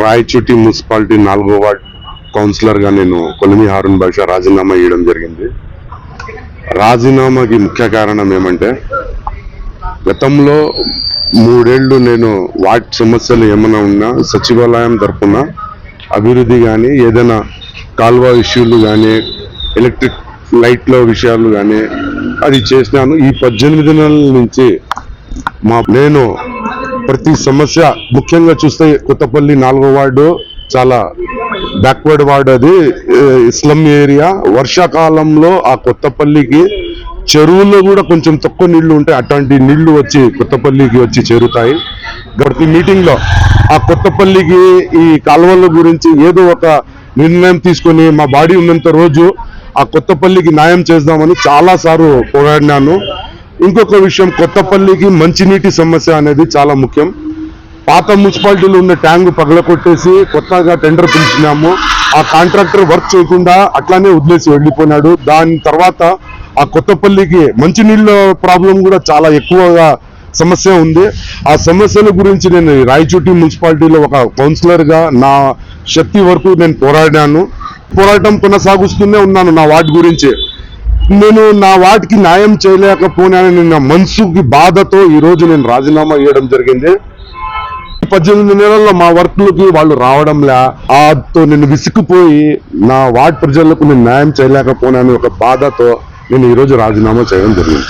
Rayachoti municipality నాలుగో ward కౌన్సిలర్గా నేను కొలిమి హారూన్ భాష రాజీనామా ఇవ్వడం జరిగింది. రాజీనామాకి ముఖ్య కారణం ఏమంటే గతంలో మూడేళ్ళు నేను వార్డ్ సమస్యలు ఏమైనా ఉన్నా సచివాలయం తరఫున అభివృద్ధి కానీ ఏదైనా కాల్వ ఇష్యూలు కానీ ఎలక్ట్రిక్ లైట్ల విషయాలు కానీ అది చేసినాను. ఈ పద్దెనిమిది నెలల నుంచి మా నేను ప్రతి సమస్య ముఖ్యంగా చూస్తే కొత్తపల్లి నాలుగో వార్డు చాలా బ్యాక్వర్డ్ వార్డ్ అది. ఇస్లాం ఏరియా వర్షాకాలంలో ఆ కొత్తపల్లికి చెరువుల్లో కూడా కొంచెం తక్కువ నీళ్ళు ఉంటాయి అట్లాంటి నీళ్ళు వచ్చి కొత్తపల్లికి వచ్చి చేరుతాయి. ప్రతి మీటింగ్లో ఆ కొత్తపల్లికి ఈ కాలువల గురించి ఏదో ఒక నిర్ణయం తీసుకొని మా బాడీ ఉన్నంత రోజు ఆ కొత్తపల్లికి న్యాయం చేద్దామని చాలాసార్లు పోరాడినాను. ఇంకొక విషయం కొత్తపల్లికి మంచినీటి సమస్య అనేది చాలా ముఖ్యం. పాత మున్సిపాలిటీలో ఉన్న ట్యాంక్ పగలకొట్టేసి కొత్తగా టెండర్ పిలిచినాము. ఆ కాంట్రాక్టర్ వర్క్ చేయకుండా అట్లానే వదిలేసి వెళ్ళిపోయినాడు. దాని తర్వాత ఆ కొత్తపల్లికి మంచినీళ్ళ ప్రాబ్లం కూడా చాలా ఎక్కువగా సమస్య ఉంది. ఆ సమస్యల గురించి నేను రాయచోటి మున్సిపాలిటీలో ఒక కౌన్సిలర్గా నా శక్తి వరకు నేను పోరాడాను. పోరాటం కొనసాగిస్తూనే ఉన్నాను నా వార్డు గురించి. నేను నా వాటికి న్యాయం చేయలేకపోయినానని నా మనసుకి బాధతో ఈ రోజు నేను రాజీనామా చేయడం జరిగింది. ఈ పద్దెనిమిది నెలల్లో మా వర్క్లకి వాళ్ళు రావడంలా ఆతో నేను విసిగిపోయి నా వార్డ్ ప్రజలకు నేను న్యాయం చేయలేకపోయినాను ఒక బాధతో నేను ఈ రోజు రాజీనామా చేయడం జరిగింది.